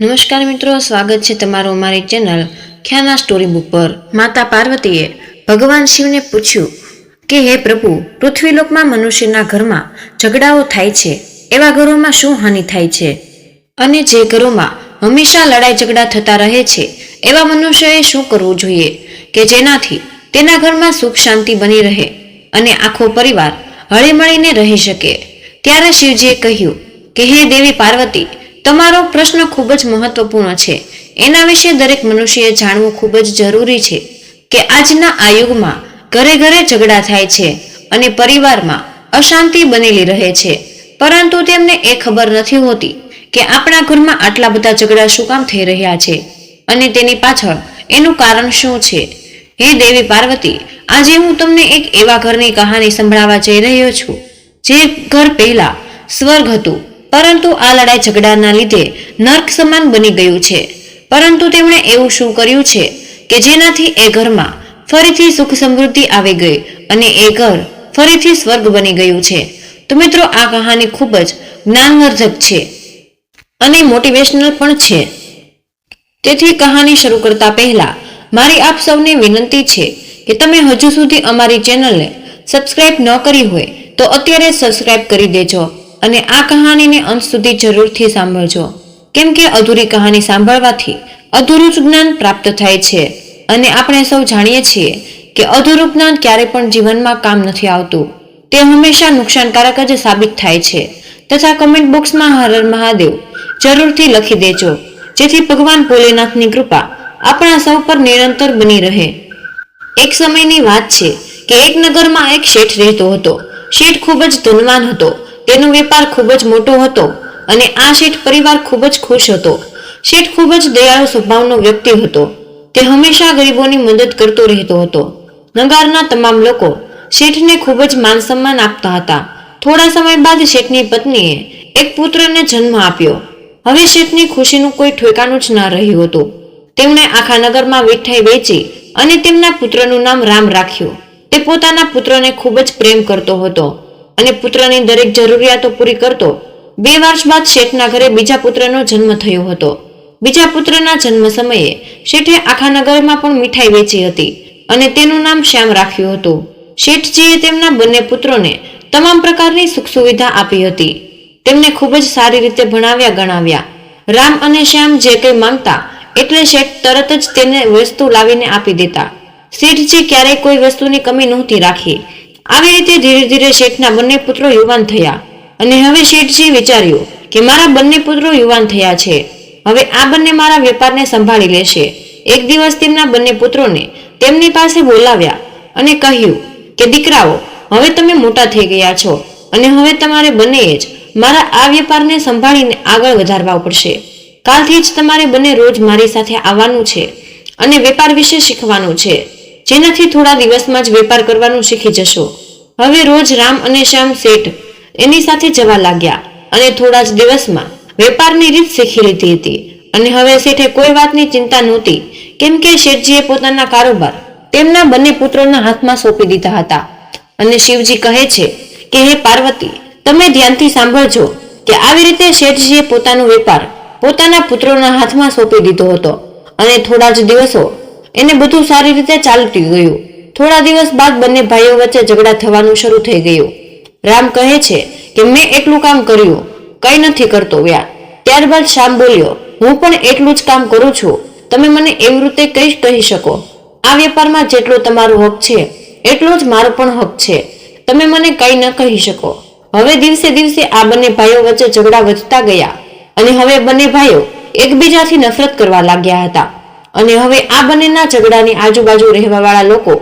નમસ્કાર મિત્રો, સ્વાગત છે તમારું અમારી ચેનલ ખ્યાના સ્ટોરી બુક પર. માતા પાર્વતીએ ભગવાન શિવને પૂછ્યું કે, હે પ્રભુ, પૃથ્વીલોકમાં મનુષ્યના ઘરમાં ઝઘડાઓ થાય છે? એવા ઘરોમાં શું હાનિ થાય છે? અને જે ઘરોમાં હંમેશા લડાઈ ઝઘડા થતા રહે છે, એવા મનુષ્યએ શું કરવું જોઈએ કે જેનાથી તેના ઘરમાં સુખ શાંતિ બની રહે અને આખો પરિવાર હળીમળીને રહી શકે? ત્યારે શિવજીએ કહ્યું કે, હે દેવી પાર્વતી તમારો પ્રશ્ન ખૂબ જ મહત્વપૂર્ણ છે. એના વિશે દરેક મનુષ્યએ જાણવું ખૂબ જ જરૂરી છે કે આજના આ યુગમાં ઘરે ઘરે ઝઘડા થાય છે અને પરિવારમાં અશાંતિ બનેલી રહે છે. પરંતુ તેમને એ ખબર નથી હોતી કે આપણા ઘરમાં આટલા બધા ઝઘડા શું કામ થઈ રહ્યા છે અને તેની પાછળ એનું કારણ શું છે. હે દેવી પાર્વતી, આજે હું તમને એક એવા ઘરની કહાની સંભળાવવા જઈ રહ્યો છું. જે ઘર પહેલા સ્વર્ગ હતું. પરંતુ આ લડાઈ ઝઘડાના લીધે નર્ક સમાન બની ગયું છે. પરંતુ તેમણે એવું શું કર્યું છે કે જેનાથી એ ઘરમાં ફરીથી સુખ સમૃદ્ધિ આવી ગઈ અને એ ઘર ફરીથી સ્વર્ગ બની ગયું છે. તો મિત્રો, આ કહાની ખૂબ જ જ્ઞાનવર્ધક છે અને મોટિવેશનલ પણ છે. તેથી કહાની શરૂ કરતા પહેલા મારી આપ સૌને વિનંતી છે કે તમે હજુ સુધી અમારી ચેનલને સબસ્ક્રાઇબ ન કરી હોય તો અત્યારે સબસ્ક્રાઇબ કરી દેજો. અને આ કહાનીને અંત સુધી જરૂરથી સાંભળજો. કેમ કે અધૂરી કહાની સાંભળવાથી અધૂરું જ્ઞાન પ્રાપ્ત થાય છે. અને આપણે સૌ જાણીએ છીએ કે અધૂરું જ્ઞાન ક્યારે પણ જીવનમાં કામ નથી આવતું. તે હંમેશા નુકસાનકારક જ સાબિત થાય છે. તથા કમેન્ટ બોક્સમાં હર હર મહાદેવ જરૂરથી લખી દેજો. જેથી ભગવાન ભોલેનાથની કૃપા આપણા સૌ પર નિરંતર બની રહે. એક સમયની વાત છે કે એક નગરમાં એક શેઠ રહેતો હતો. શેઠ ખૂબ જ ધનવાન હતો. તેનો વેપાર ખૂબ જ મોટો હતો અને આ શેઠ પરિવાર ખૂબ જ ખુશ હતો. શેઠ ખૂબ જ દયાળુ સ્વભાવનો વ્યક્તિ હતો. તે હંમેશા ગરીબોની મદદ કરતો રહેતો હતો. નગારના તમામ લોકો શેઠને ખૂબ જ માન સન્માન આપતા હતા. થોડા સમય બાદ શેઠની પત્નીએ એક પુત્રને જન્મ આપ્યો. હવે શેઠની ખુશીનું કોઈ ઠેકાણું જ ન રહ્યું હતું. તેમણે આખા નગરમાં મીઠાઈ વેચી અને તેમના પુત્રનું નામ રામ રાખ્યું. તે પોતાના પુત્રને ખૂબ જ પ્રેમ કરતો હતો. અને પુત્રની દરેક જરૂરિયાતો પૂરી કરતો, બે વર્ષ બાદ શેઠના ઘરે બીજા પુત્રનો જન્મ થયો હતો. બીજા પુત્રના જન્મ સમયે શેઠે આખા નગરમાં પણ મીઠાઈ વેચી હતી અને તેનું નામ શ્યામ રાખ્યું હતું. શેઠજીએ તેમના બંને પુત્રોને તમામ પ્રકારની સુખ સુવિધા આપી હતી. તેમને ખૂબ જ સારી રીતે ભણાવ્યા ગણાવ્યા. રામ અને શ્યામ જે કંઈ માંગતા એટલે શેઠ તરત જ તેને વસ્તુ લાવીને આપી દેતા. શેઠજી ક્યારેય કોઈ વસ્તુની કમી નહોતી રાખી. આવી રીતે ધીરે ધીરે શેઠના બંને પુત્રો યુવાન થયા. અને હવે શેઠજી વિચાર્યું કે મારા બંને પુત્રો યુવાન થયા છે. હવે આ બંને મારા વેપારને સંભાળી લેશે. એક દિવસ તેમના બંને પુત્રોને તેમની પાસે બોલાવ્યા અને કહ્યું કે, દીકરાઓ, હવે તમે મોટા થઈ ગયા છો અને હવે તમારે બંનેએ જ મારા આ વેપારને સંભાળીને આગળ વધારવા પડશે. કાલથી જ તમારે બંને રોજ મારી સાથે આવવાનું છે અને વેપાર વિશે શીખવાનું છે. જેનાથી થોડા દિવસમાં જ વેપાર કરવાનું શીખી જશો. હવે રોજ રામ અને શ્યામ શેઠ એની સાથે જવા લાગ્યા અને થોડા જ દિવસમાં વેપારની રીત શીખી લીધી હતી. અને હવે શેઠે કોઈ વાતની ચિંતા નહોતી, કેમ કે શેઠજીએ પોતાના કારોબાર તેમના બંને પુત્રોના હાથમાં સોંપી દીધા હતા. અને શિવજી કહે છે કે, હે પાર્વતી, તમે ધ્યાનથી સાંભળજો કે આવી રીતે શેઠજીએ પોતાનો વેપાર પોતાના પુત્રોના હાથમાં સોંપી દીધો હતો. અને થોડા જ દિવસો એને બધું સારી રીતે ચાલતી ગયું. થોડા દિવસ બાદ બંને ભાઈઓ વચ્ચે ઝઘડા થવાનું શરૂ થઈ ગયું. રામ કહે છે કે મેં એટલું કામ કર્યું, કંઈ નથી કરતો વ્યા. ત્યારબાદ શ્યામ બોલ્યો, હું પણ એટલું જ કામ કરું છું. તમે મને એવી રીતે કઈ કહી શકો. આ વેપારમાં જેટલો તમારો હક છે, એટલો જ મારો પણ હક છે. તમે મને કંઈ ન કહી શકો. હવે દિવસે દિવસે આ બંને ભાઈઓ વચ્ચે ઝઘડા વધતા ગયા અને હવે બંને ભાઈઓ એકબીજાથી નફરત કરવા લાગ્યા હતા. અને હવે આ બંનેના ઝઘડાની આજુબાજુ રહેવાવાળા લોકો,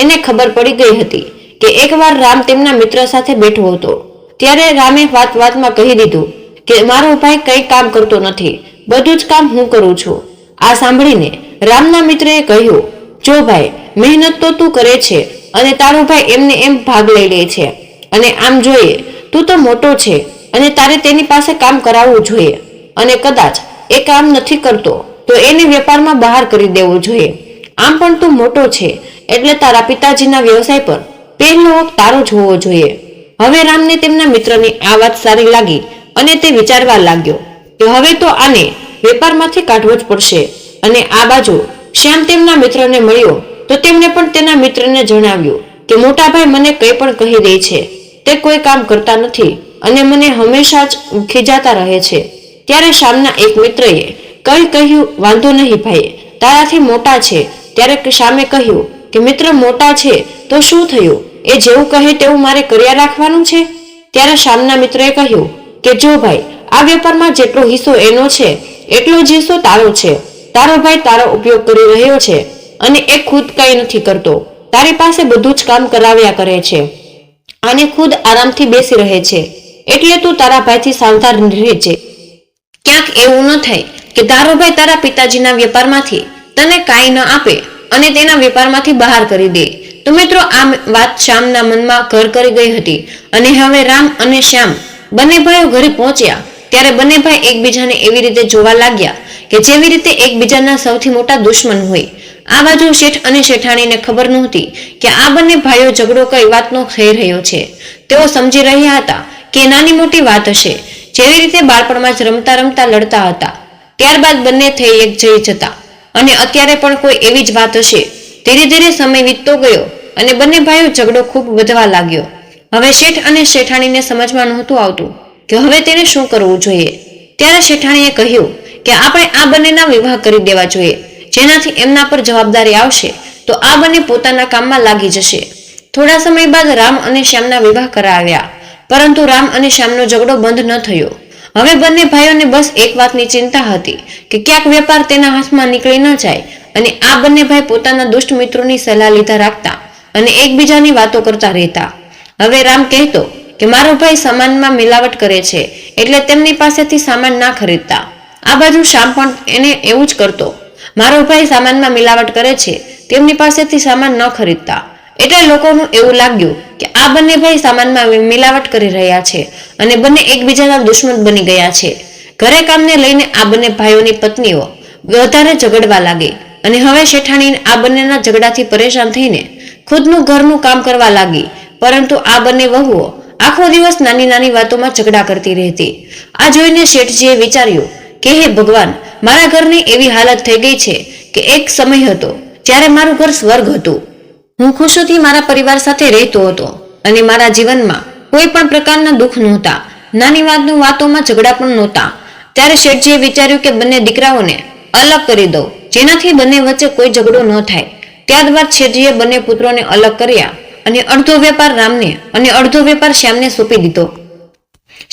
એને ખબર પડી ગઈ હતી કે એકવાર રામ તેમના મિત્ર સાથે બેઠો હતો. ત્યારે રામે વાત વાતમાં કહી દીધું કે, મારો ભાઈ કંઈ કામ કરતો નથી, બધું જ કામ હું કરું છું. આ સાંભળીને રામના મિત્રએ કહ્યું, જો ભાઈ, મહેનત તો તું કરે છે અને તારો ભાઈ એમને એમ ભાગ લઈ લે છે. અને આમ જોઈએ, તું તો મોટો છે અને તારે તેની પાસે કામ કરાવવું જોઈએ. અને કદાચ એ કામ નથી કરતો. તો એને વેપારમાં બહાર કરી દેવો જોઈએ. આમ પણ તું મોટો છે, એટલે તારા પિતાજીના વ્યવસાય પર પહેલો હક તારો જ હોવો જોઈએ. હવે રામને તેમના મિત્રની આ વાત સારી લાગી અને તે વિચારવા લાગ્યો કે હવે તો આને વેપારમાંથી કાઢવો જ પડશે. અને આ બાજુ શ્યામ તેમના મિત્રને મળ્યો તો તેમણે પણ તેના મિત્રને જણાવ્યું કે મોટાભાઈ મને કંઈ પણ કહી દે છે. તે કોઈ કામ કરતા નથી અને મને હંમેશા જ ખીજાતા રહે છે. ત્યારે શ્યામના એક મિત્રએ કઈ કહ્યું, વાંધો નહીં ભાઈ, તારાથી મોટા છે. ત્યારે શામે કહ્યું, કે મિત્ર મોટા છે, તો શું થયું? એ જેવું કહે તેવું મારે કર્યા રાખવાનું છે? ત્યારે શામના મિત્રએ કહ્યું, કે જો ભાઈ, આ વેપારમાં જેટલો હિસ્સો એનો છે, એટલો જ હિસ્સો તારો છે. તારો ભાઈ તારો ઉપયોગ કરી રહ્યો છે અને એ ખુદ કંઈ નથી કરતો. તારી પાસે બધું જ કામ કરાવ્યા કરે છે અને ખુદ આરામથી બેસી રહે છે. એટલે તું તારા ભાઈથી સાવધાન રહેજે. ક્યાંક એવું ન થાય કે તારો તારા પિતાજીના વેપારમાંથી તને કાંઈ ન આપે અને તેના વેપારમાંથી બહાર કરી દે. તો મિત્રો આ વાત શ્યામના મનમાં ઘર કરી ગઈ હતી અને હવે રામ અને શ્યામ બંને ભાઈઓ ઘરે પહોંચ્યા. ત્યારે બંને ભાઈ એકબીજાને એવી રીતે જોવા લાગ્યા કે જેવી રીતે એકબીજાના સૌથી મોટા દુશ્મન હોય. આ બાજુ શેઠ અને શેઠાણીને ખબર નહોતી કે આ બંને ભાઈઓ ઝઘડો કઈ વાતનો થઈ રહ્યો છે. તેઓ સમજી રહ્યા હતા કે નાની મોટી વાત હશે. જેવી રીતે બાળપણમાં જ રમતા રમતા લડતા હતા. ત્યારબાદ બંને થઈ એક જઈ જતા. અને અત્યારે પણ કોઈ એવી જ વાત હશે. ધીરે ધીરે સમય વીતતો ગયો અને બંને ભાઈઓ ઝઘડો ખૂબ વધવા લાગ્યો. હવે શેઠ અને શેઠાણીને સમજમાં નહોતું આવતું કે હવે તેને શું કરવું જોઈએ. ત્યારે શેઠાણીએ કહ્યું કે આપણે આ બંનેના વિવાહ કરી દેવા જોઈએ. જેનાથી એમના પર જવાબદારી આવશે તો આ બંને પોતાના કામમાં લાગી જશે. થોડા સમય બાદ રામ અને શ્યામના વિવાહ કરાવ્યા. પરંતુ રામ અને શ્યામનો ઝઘડો બંધ ન થયો. હવે બંને ભાઈઓને બસ એક વાતની ચિંતા હતી કે ક્યાંક વેપાર તેના હાથમાં નીકળી ન જાય અને આ બંને ભાઈ પોતાના દુષ્ટ મિત્રોની સલાહ લીધા રાખતા અને એકબીજાની વાતો કરતા રહેતા. હવે રામ કહેતો કે મારો ભાઈ સામાનમાં મિલાવટ કરે છે એટલે તેમની પાસેથી સામાન ના ખરીદતા. આ બાજુ શ્યામ પણ એને એવું જ કરતો. મારો ભાઈ સામાનમાં મિલાવટ કરે છે, તેમની પાસેથી સામાન ન ખરીદતા. એટલે લોકોનું એવું લાગ્યું કે આ બંને ભાઈ સામાનમાં મિલાવટ કરી રહ્યા છે અને બંને એકબીજાના દુશ્મન બની ગયા છે. ઘરે કામને લઈને આ બંને ભાઈઓની પત્નીઓ વધારે ઝઘડવા લાગી અને હવે શેઠાણી આ બંનેના ઝઘડાથી પરેશાન થઈને ખુદનું ઘરનું કામ કરવા લાગી. પરંતુ આ બંને વહુઓ આખો દિવસ નાની નાની વાતોમાં ઝઘડા કરતી રહેતી. આ જોઈને શેઠજીએ વિચાર્યું કે હે ભગવાન, મારા ઘરની એવી હાલત થઈ ગઈ છે કે એક સમય હતો જ્યારે મારું ઘર સ્વર્ગ હતું. હું ખુશીથી મારા પરિવાર સાથે રહેતો હતો અને મારા જીવનમાં કોઈ પણ પ્રકારના દુઃખ નહોતા. નાની વાતનું વાતોમાં ઝઘડા પણ નહોતા. ત્યારે શેઠજીએ વિચાર્યું કે બંને દીકરાઓને અલગ કરી દઉં, જેનાથી બંને વચ્ચે કોઈ ઝઘડો ન થાય. ત્યારબાદ શેઠજીએ બંને પુત્રોને અલગ કર્યા અને અડધો વેપાર રામને અને અડધો વેપાર શ્યામને સોંપી દીધો.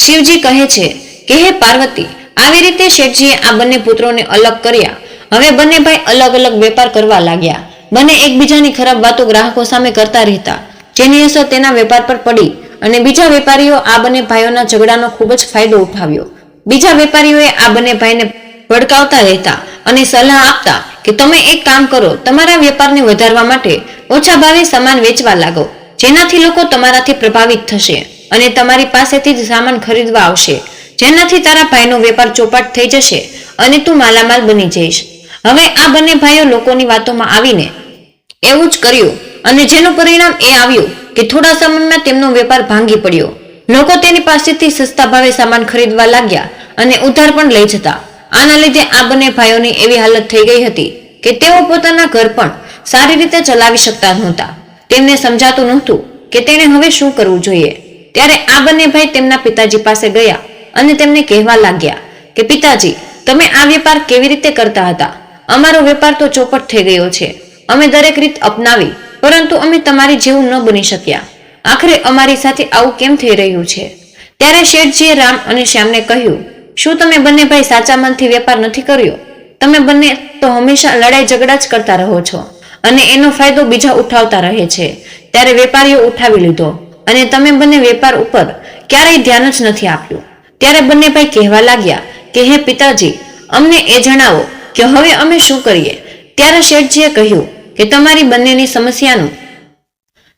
શિવજી કહે છે કે, હે પાર્વતી, આવી રીતે શેઠજીએ આ બંને પુત્રોને અલગ કર્યા. હવે બંને ભાઈ અલગ અલગ વેપાર કરવા લાગ્યા. બંને એકબીજાની ખરાબ વાતો ગ્રાહકો સામે કરતા રહેતા. જેની અસર તેના વેપાર પર પડી અને બીજા વેપારીઓ આ બંને ભાઈઓના ઝઘડાનો ખૂબ જ ફાયદો ઉઠાવ્યો. બીજા વેપારીઓએ આ બંને ભાઈને ભડકાવતા રહેતા અને સલાહ આપતા કે તમે એક કામ કરો, તમારા વેપારને વધારવા માટે ઓછા ભાવે સામાન વેચવા લાગો, જેનાથી લોકો તમારાથી પ્રભાવિત થશે અને તમારી પાસેથી જ સામાન ખરીદવા આવશે. જેનાથી તારા ભાઈનો વેપાર ચોપાટ થઈ જશે અને તું માલામાલ બની જઈશ. હવે આ બંને ભાઈઓ લોકોની વાતોમાં આવીને એવું જ કર્યું અને જેનું પરિણામ એ આવ્યું કે થોડા સમયમાં તેમનો વેપાર ભાંગી પડ્યો. લોકો તેની પાસેથી સસ્તા ભાવે સામાન ખરીદવા લાગ્યા અને ઉધાર પણ લઈ જતા. આના લીધે આ બંને ભાઈઓની એવી હાલત થઈ ગઈ હતી કે તેઓ પોતાના ઘર પણ સારી રીતે ચલાવી શકતા નહોતા. તેમને સમજાતું નહોતું કે તેણે હવે શું કરવું જોઈએ. ત્યારે આ બંને ભાઈ તેમના પિતાજી પાસે ગયા અને તેમને કહેવા લાગ્યા કે, પિતાજી, તમે આ વેપાર કેવી રીતે કરતા હતા? અમારો વેપાર તો ચોપટ થઈ ગયો છે. અમે દરેક રીત અપનાવી, પરંતુ અમે તમારી જેવું ન બની શક્યા. આખરે અમારી સાથે આવું કેમ થઈ રહ્યું છે? ત્યારે શેઠજીએ રામ અને શ્યામને કહ્યું, શું તમે બંને ભાઈ સાચા મનથી વેપાર નથી કર્યો? તમે બંને તો હંમેશા લડાઈ ઝઘડા જ કરતા રહો છો. અને એનો ફાયદો બીજા ઉઠાવતા રહે છે. ત્યારે વેપારીઓ ઉઠાવી લીધો. અને તમે બંને વેપાર ઉપર ક્યારેય ધ્યાન જ નથી આપ્યું. ત્યારે બંને ભાઈ કહેવા લાગ્યા કે, હે પિતાજી, અમને એ જણાવો કે હવે અમે શું કરીએ? ત્યારે શેઠજીએ કહ્યું કે તમારી બંનેની સમસ્યાનું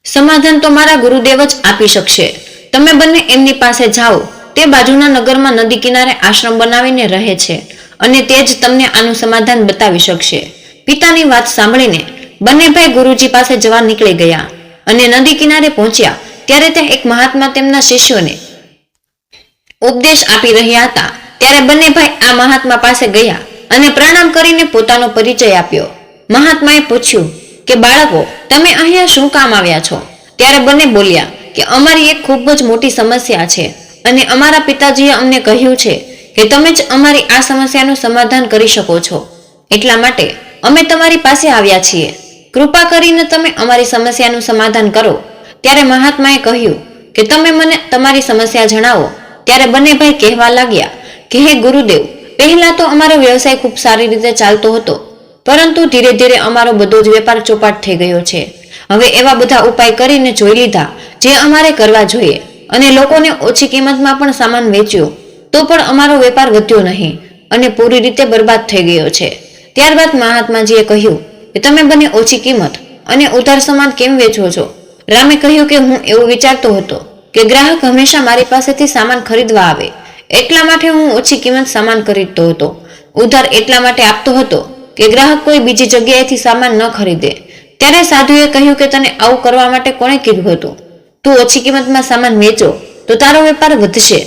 સમાધાન તો મારા ગુરુદેવ જ આપી શકશે. તમે બંને એમની પાસે જાઓ. તે બાજુના નગરમાં નદી કિનારે આશ્રમ બનાવીને રહે છે અને તે જ તમને આનું સમાધાન બતાવી શકશે. પિતાની વાત સાંભળીને બંને ભાઈ ગુરુજી પાસે જવા નીકળી ગયા અને નદી કિનારે પહોંચ્યા. ત્યારે ત્યાં એક મહાત્મા તેમના શિષ્યોને ઉપદેશ આપી રહ્યા હતા. ત્યારે બંને ભાઈ આ મહાત્મા પાસે ગયા અને પ્રણામ કરીને પોતાનો પરિચય આપ્યો. મહાત્માએ પૂછ્યું કે, બાળકો, તમે અહીંયા શું કામ આવ્યા છો? ત્યારે બંને બોલ્યા કે, અમારી એક ખૂબ જ મોટી સમસ્યા છે અને અમારા પિતાજીએ અમને કહ્યું છે કે, તમે જ અમારી આ સમસ્યાનું સમાધાન કરી શકો છો. એટલા માટે અમે તમારી પાસે આવ્યા છીએ. કૃપા કરીને તમે અમારી સમસ્યાનું સમાધાન કરો. ત્યારે મહાત્માએ કહ્યું કે, તમે મને તમારી સમસ્યા જણાવો. ત્યારે બંને ભાઈ કહેવા લાગ્યા કે, હે ગુરુદેવ પહેલા તો અમારો વ્યવસાય ખૂબ સારી રીતે ચાલતો હતો, પરંતુ ધીરે ધીરે અમારો બધો જ વેપાર ચોપાટ થઈ ગયો છે. હવે એવા બધા ઉપાય કરીને જોઈ લીધા, જે અમારે કરવા જોઈએ, અને લોકોને ઓછી કિંમતમાં પણ સામાન વેચ્યો, તો પણ અમારો વેપાર વધ્યો નહીં, અને પૂરી રીતે બરબાદ થઈ ગયો છે. ત્યારબાદ મહાત્માજીએ કહ્યું કે તમે બંને ઓછી કિંમત અને ઉધાર સામાન કેમ વેચો છો? રામે કહ્યું કે હું એવું વિચારતો હતો કે ગ્રાહક હંમેશા મારી પાસેથી સામાન ખરીદવા આવે એટલા માટે હું ઓછી કિંમત સામાન ખરીદતો હતો. ઉધાર એટલા માટે આપતો હતો કે ગ્રાહક કોઈ બીજી જગ્યાએથી સામાન ન ખરીદે. ત્યારે સાધુએ કહ્યું કે તને આવું કરવા માટે કોણે કીધું હતું? તું ઓછી કિંમતમાં સામાન વેચો, તો તારો વેપાર વધશે.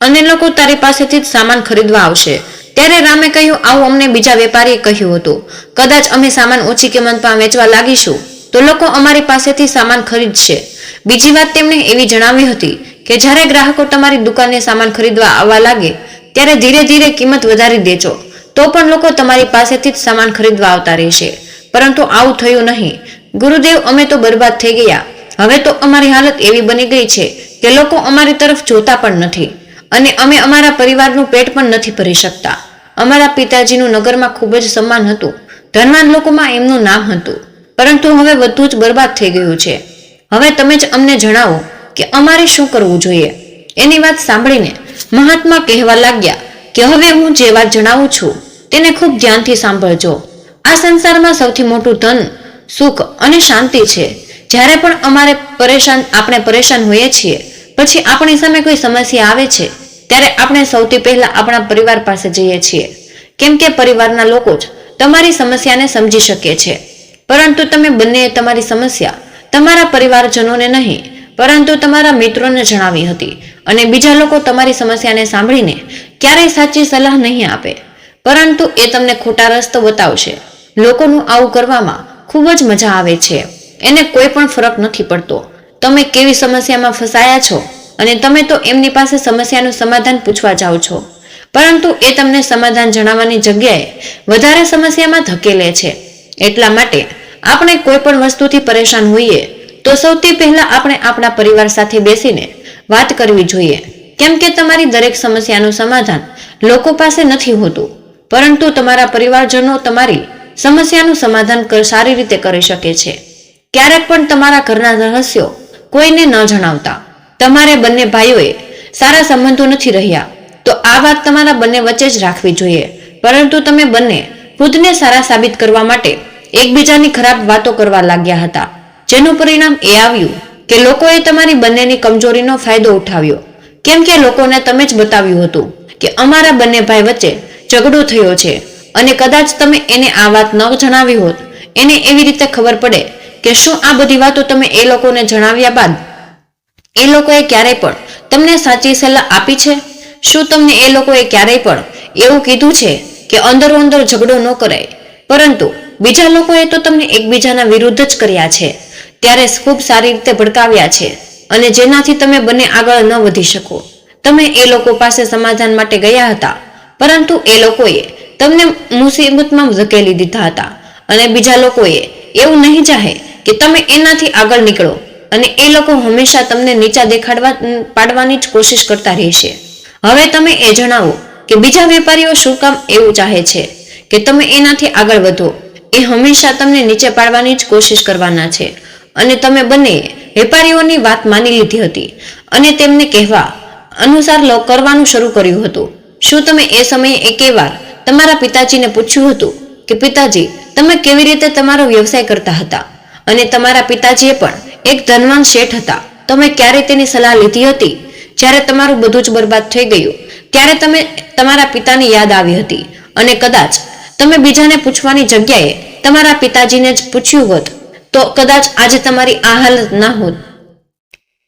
અને લોકો તારી પાસેથી જ સામાન ખરીદવા આવશે. ત્યારે રામે કહ્યું, આવું અમને બીજા વેપારીએ કહ્યું હતું. કદાચ અમે સામાન ઓછી કિંમતમાં વેચવા લાગીશું, તો લોકો અમારી પાસેથી સામાન ખરીદશે. બીજી વાત તેમણે એવી જણાવી હતી કે જ્યારે ગ્રાહકો તમારી દુકાને સામાન ખરીદવા આવવા લાગે, ત્યારે ધીરે ધીરે કિંમત વધારી દેજો. તો પણ લોકો તમારી પાસેથી જ સામાન ખરીદવા આવતા રહેશે. પરંતુ આવું થયું નહીં. ગુરુદેવ, અમે તો બરબાદ થઈ ગયા. હવે તો અમારી હાલત એવી બની ગઈ છે કે લોકો અમારી તરફ જોતા પણ નથી. અને અમે અમારા પરિવારનું પેટ પણ નથી ભરી શકતા. અમારા પિતાજીનું નગરમાં ખૂબ જ સન્માન હતું. ધનવાન લોકોમાં એમનું નામ હતું. પરંતુ હવે બધું જ બરબાદ થઈ ગયું છે. હવે તમે જ અમને જણાવો કે અમારે શું કરવું જોઈએ? એની વાત સાંભળીને મહાત્મા કહેવા લાગ્યા કે હવે હું જે વાત જણાવું છું તેને ખૂબ ધ્યાનથી સાંભળજો. આ સંસારમાં સૌથી મોટું ધન, સુખ અને શાંતિ છે. જ્યારે પણ અમારે પરેશાન, આપણે પરેશાન હોઈએ છીએ, પછી આપણી સામે કોઈ સમસ્યા આવે છે, ત્યારે આપણે સૌથી પહેલા આપણા પરિવાર પાસે જઈએ છીએ. કેમ કે પરિવારના લોકો જ તમારી સમસ્યાને સમજી શકે છે. પરંતુ તમે બંનેએ તમારી સમસ્યા તમારા પરિવારજનોને નહીં, પરંતુ તમારા મિત્રોને જણાવી હતી અને બીજા લોકો તમારી સમસ્યાને સાંભળીને ક્યારેય સાચી સલાહ નહીં આપે. પરંતુ એ તમને ખોટા રસ્તો બતાવશે. લોકોનું આવું કરવામાં ખૂબ જ મજા આવે છે. એને કોઈ પણ ફરક નથી પડતો. તમે કેવી સમસ્યામાં ફસાયા છો અને તમે તો એમની પાસે સમસ્યાનું સમાધાન પૂછવા જાઓ છો. પરંતુ એ તમને સમાધાન જણાવવાની જગ્યાએ વધારે સમસ્યામાં ધકેલે છે. એટલા માટે આપણે કોઈ પણ વસ્તુથી પરેશાન હોઈએ, તો સૌથી પહેલા આપણે આપણા પરિવાર સાથે બેસીને વાત કરવી જોઈએ. કેમ કે તમારી દરેક સમસ્યાનું સમાધાન લોકો પાસે નથી હોતું, પરંતુ તમારા પરિવારજનો તમારી સમસ્યાનું સમાધાન સારી રીતે કરી શકે છે. ક્યારેક પણ તમારા ઘરના રહસ્યો કોઈને ન જણાવતા. તમારે બંને ભાઈઓએ સારા સંબંધો નથી રહ્યા, તો આ વાત તમારા બંને વચ્ચે જ રાખવી જોઈએ. પરંતુ તમે બંને ખુદને સારા સાબિત કરવા માટે એકબીજાની ખરાબ વાતો કરવા લાગ્યા હતા. જેનું પરિણામ એ આવ્યું કે લોકોએ તમારી બંનેની કમજોરીનો ફાયદો ઉઠાવ્યો. કેમ કે લોકોને તમે જ બતાવ્યું હતું કે અમારા બંને ભાઈ વચ્ચે ઝઘડો થયો છે અને કદાચ તમે એને આ વાત ન જણાવી હોત, એને એવી રીતે ખબર પડે કે શું આ બધી વાતો તમે એ લોકોને જણાવ્યા બાદ? એ લોકોએ ક્યારેય પણ તમને સાચી સલાહ આપી છે? શું તમને એ લોકોએ ક્યારેય પણ એવું કીધું છે કે અંદરો અંદર ઝઘડો ન કરાય? પરંતુ બીજા લોકોએ તો તમને એકબીજાના વિરુદ્ધ જ કર્યા છે. ત્યારે ખૂબ સારી રીતે ભડકાવ્યા છે. અને જેનાથી તમે બંને આગળ ન વધી શકો. તમે એ લોકો પાસે સમાધાન માટે ગયા હતા. પરંતુ એ લોકોએ તમને મુસીબતમાં ધકેલી દીધા હતા. અને બીજા લોકોએ એવું નહીં ચાહે કે તમે એનાથી આગળ નીકળો. અને એ લોકો હંમેશા તમને નીચા દેખાડવા પાડવાની જ કોશિશ કરતા રહેશે. હવે તમે એ જણાવો કે બીજા વેપારીઓ શું કામ એવું ચાહે છે? કે તમે એનાથી આગળ વધો? એ હંમેશા તમને નીચે પાડવાની જ કોશિશ કરવાના છે. અને તમે બંને વેપારીઓની વાત માની લીધી હતી. અને તેમને કહેવા અનુસાર કરવાનું શરૂ કર્યું હતું. શું તમે એ સમયે એકેવાર તમારા પિતાજીને પૂછ્યું હતું કે, પિતાજી, તમે કેવી રીતે તમારો વ્યવસાય કરતા હતા? અને તમારા પિતાજીએ પણ એક ધનવાન શેઠ હતા. તમે ક્યારે તેની સલાહ લીધી હતી? જ્યારે તમારું બધું જ બરબાદ થઈ ગયું, ત્યારે તમે તમારા પિતાની યાદ આવી હતી. અને કદાચ તમે બીજાને પૂછવાની જગ્યાએ તમારા પિતાજીને જ પૂછ્યું હોત, તો કદાચ આજે તમારી આ હાલત ના હોત.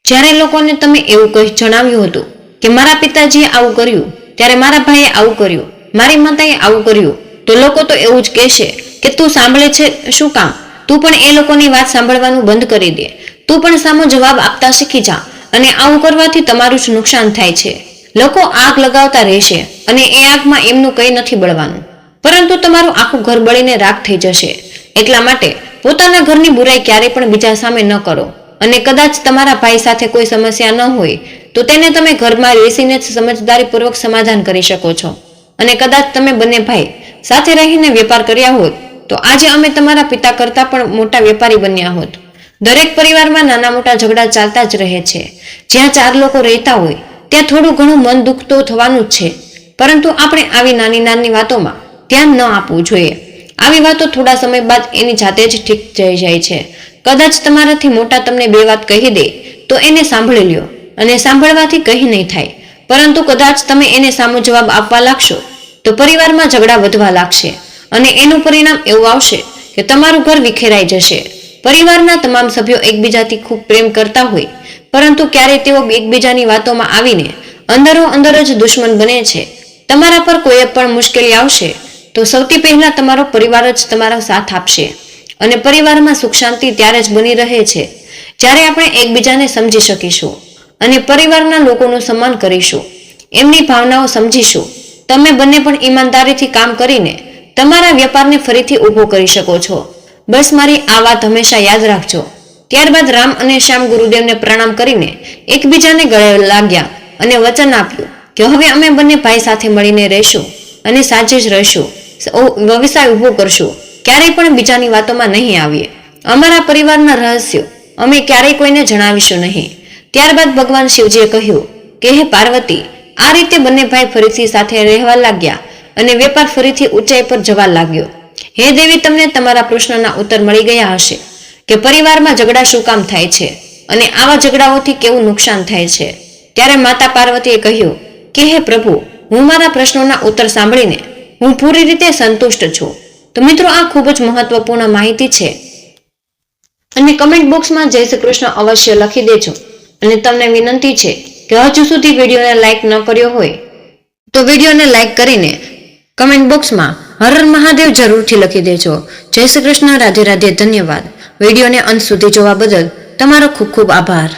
જ્યારે લોકોને તમે એવું કહી જણાવ્યું હતું કે મારા પિતાજીએ આવું કર્યું, ત્યારે મારા ભાઈએ આવું કર્યું, મારી માતાએ આવું કર્યું, તો લોકો તો એવું જ કહેશે કે તું સાંભળે છે શું કામ? તું પણ એ લોકોની વાત સાંભળવાનું બંધ કરી દે. તું પણ સામો જવાબ આપતા શીખી જા અને આવું કરવાથી તમારું જ નુકસાન થાય છે. લોકો આગ લગાવતા રહેશે અને એ આગમાં એમનું કંઈ નથી બળવાનું. પરંતુ તમારું આખું ઘર બળીને રાખ થઈ જશે. એટલા માટે પોતાના ઘરની બુરાઈ ક્યારેય પણ બીજા સામે ન કરો. અને કદાચ તમારા ભાઈ સાથે કોઈ સમસ્યા ન હોય, તો તેને તમે ઘરમાં બેસીને જ સમજદારીપૂર્વક સમાધાન કરી શકો છો. અને કદાચ તમે બંને ભાઈ સાથે રહીને વેપાર કર્યા હોત, તો આજે અમે તમારા પિતા કરતાં પણ મોટા વેપારી બન્યા હોત. દરેક પરિવારમાં નાના મોટા ઝઘડા ચાલતા જ રહે છે. જ્યાં ચાર લોકો રહેતા હોય, ત્યાં થોડું ઘણું મન દુઃખ તો થવાનું જ છે. પરંતુ આપણે આવી નાની નાની વાતોમાં ધ્યાન ન આપવું જોઈએ? આવી વાતો થોડા સમય બાદ એની જાતે જ ઠીક થઈ જાય છે. કદાચ તમારાથી મોટા તમને બે વાત કહી દે, તો એને સાંભળી લ્યો. અને સાંભળવાથી કંઈ નહીં થાય. પરંતુ કદાચ તમે એને સામો જવાબ આપવા લાગશો, તો પરિવારમાં ઝઘડા વધવા લાગશે. અને એનું પરિણામ એવું આવશે કે તમારું ઘર વિખેરાઈ જશે. પરિવારના તમામ સભ્યો એકબીજાથી ખૂબ પ્રેમ કરતા હોય, પરંતુ ક્યારે તેઓ એકબીજાની વાતોમાં આવીને અંદરો અંદર જ દુશ્મન બને છે. તમારા પર કોઈ પણ મુશ્કેલી આવશે તો સૌથી પહેલા તમારો પરિવાર જ તમારો સાથ આપશે. અને પરિવારમાં સુખ શાંતિ ત્યારે જ બની રહે છે. જ્યારે આપણે એકબીજાને સમજી શકીશું અને પરિવારના લોકોનું સન્માન કરીશું. એમની ભાવનાઓ સમજીશું. તમે બંને પણ ઈમાનદારીથી કામ કરીને તમારા વેપારને ફરીથી ઊભો કરી શકો છો. બસ મારી આ વાત હંમેશા યાદ રાખજો. ત્યારબાદ રામ અને શ્યામ ગુરુદેવને પ્રણામ કરીને એકબીજાને ગળે લાગ્યા અને વચન આપ્યું કે હવે અમે બંને ભાઈ સાથે મળીને રહીશું અને સાચે જ રહીશું. વ્યવસાય ઊભો કરશું. ક્યારેય પણ બીજાની વાતોમાં નહીં આવીએ. અમારા પરિવારના રહસ્યો અમે ક્યારેય કોઈને જણાવીશું નહીં. ત્યારબાદ ભગવાન શિવજીએ કહ્યું કે, હે પાર્વતી, આ રીતે બંને ભાઈ ફરીથી સાથે રહેવા લાગ્યા અને વેપાર ફરીથી ઊંચાઈ પર જવા લાગ્યો. હે દેવી, તમને તમારા પ્રશ્નના ઉત્તર મળી ગયા હશે કે પરિવારમાં ઝઘડા શું કામ થાય છે અને આવા ઝઘડાઓથી કેવું નુકસાન થાય છે? ત્યારે માતા પાર્વતીએ કહ્યું કે, હે પ્રભુ, હું મારા પ્રશ્નોના ઉત્તર સાંભળીને હું પૂરી રીતે સંતુષ્ટ છું. તો મિત્રો, આ ખૂબ જ મહત્વપૂર્ણ માહિતી છે. અને કમેન્ટ બોક્સમાં જય શ્રી કૃષ્ણ અવશ્ય લખી દેજો. અને તમને વિનંતી છે કે હજુ સુધી વિડીયોને લાઇક ન કર્યો હોય, તો વિડીયોને લાઇક કરીને કમેન્ટ બોક્સમાં હર મહાદેવ જરૂરથી લખી દેજો. જય શ્રી કૃષ્ણ, રાધે રાધે, ધન્યવાદ. વિડીયોને અંત સુધી જોવા બદલ તમારો ખૂબ ખૂબ આભાર.